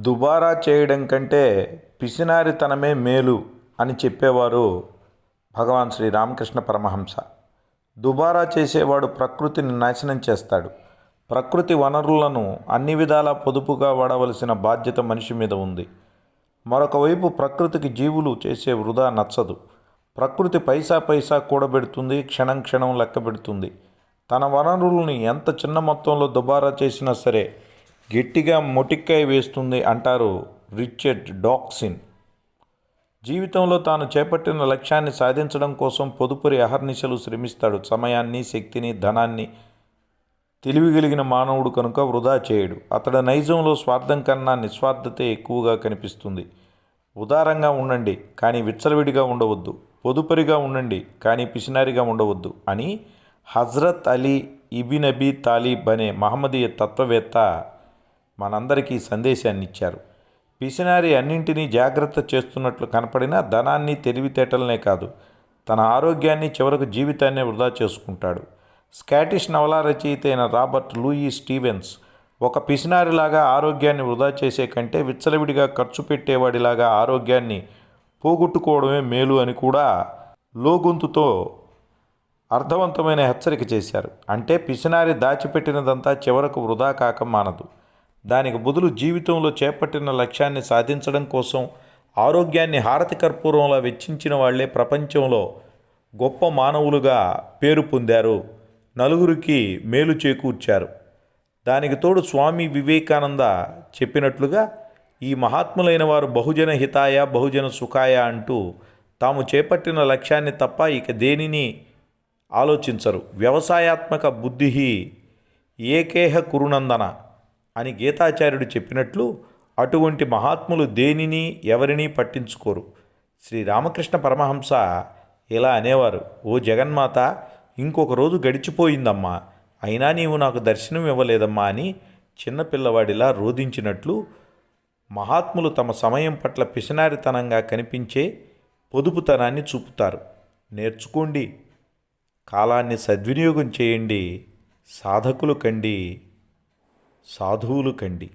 దుబారా చేయడం కంటే పిసినారితనమే మేలు అని చెప్పేవారు భగవాన్ శ్రీ రామకృష్ణ పరమహంస. దుబారా చేసేవాడు ప్రకృతిని నాశనం చేస్తాడు. ప్రకృతి వనరులను అన్ని విధాలా పొదుపుగా వాడవలసిన బాధ్యత మనిషి మీద ఉంది. మరొకవైపు ప్రకృతికి జీవులు చేసే వృధా నచ్చదు. ప్రకృతి పైసా పైసా కూడబెడుతుంది క్షణం క్షణం లెక్క పెడుతుంది తన వనరుల్ని ఎంత చిన్న మొత్తంలో దుబారా చేసినా సరే గట్టిగా మొటిక్కాయ వేస్తుంది అంటారు రిచర్డ్ డాక్సిన్. జీవితంలో తాను చేపట్టిన లక్ష్యాన్ని సాధించడం కోసం పొదుపురి అహర్నిశలు శ్రమిస్తాడు. సమయాన్ని శక్తిని ధనాన్ని తెలివిగలిగిన మానవుడు కనుక వృధా చేయడు. అతడి నైజంలో స్వార్థం కన్నా నిస్వార్థతే ఎక్కువగా కనిపిస్తుంది. ఉదారంగా ఉండండి కానీ విచ్చలవిడిగా ఉండవద్దు. పొదుపరిగా ఉండండి కానీ పిసినారిగా ఉండవద్దు అని హజ్రత్ అలీ ఇబిన్ అబీ అనే మహమ్మదీయ తత్వవేత్త మనందరికీ సందేశాన్ని ఇచ్చారు పిసినారి అన్నింటినీ జాగ్రత్త చేస్తున్నట్లు కనపడినా ధనాన్ని తెలివితేటలనే కాదు తన ఆరోగ్యాన్ని చివరకు జీవితాన్ని వృధా చేసుకుంటాడు. స్కాటిష్ నవలా రచయిత అయిన రాబర్ట్ లూయి స్టీవెన్స్ ఒక పిసినారిలాగా ఆరోగ్యాన్ని వృధా చేసే కంటే విచ్చలవిడిగా ఖర్చు పెట్టేవాడిలాగా ఆరోగ్యాన్ని పోగొట్టుకోవడమే మేలు అని కూడా లోగొంతుతో అర్థవంతమైన హెచ్చరిక చేశారు. అంటే పిసినారి దాచిపెట్టినదంతా చివరకు వృధా కాక మానదు. దానికి బదులు జీవితంలో చేపట్టిన లక్ష్యాన్ని సాధించడం కోసం ఆరోగ్యాన్ని హారతి కర్పూరంలా వెచ్చించిన వాళ్ళే ప్రపంచంలో గొప్ప మానవులుగా పేరు పొందారు. నలుగురికి మేలు చేకూర్చారు. దానికి తోడు స్వామి వివేకానంద చెప్పినట్లుగా ఈ మహాత్ములైన వారు బహుజన హితాయ బహుజన సుఖాయ అంటూ తాము చేపట్టిన లక్ష్యాన్ని తప్ప ఇక దేనిని ఆలోచించరు. వ్యవసాయాత్మక బుద్ధి ఏకేహ కురునందన. అని గీతాచార్యుడు చెప్పినట్లు అటువంటి మహాత్ములు దేనిని ఎవరిని పట్టించుకోరు. శ్రీ రామకృష్ణ పరమహంస ఇలా అనేవారు ఓ జగన్మాత ఇంకొక రోజు గడిచిపోయిందమ్మా అయినా నీవు నాకు దర్శనం ఇవ్వలేదమ్మా అని చిన్నపిల్లవాడిలా రోధించినట్లు మహాత్ములు తమ సమయం పట్ల పిసినారితనంగా కనిపించే పొదుపుతనాన్ని చూపుతారు. నేర్చుకోండి కాలాన్ని సద్వినియోగం చేయండి సాధకులు కండి సాధువులు కండి.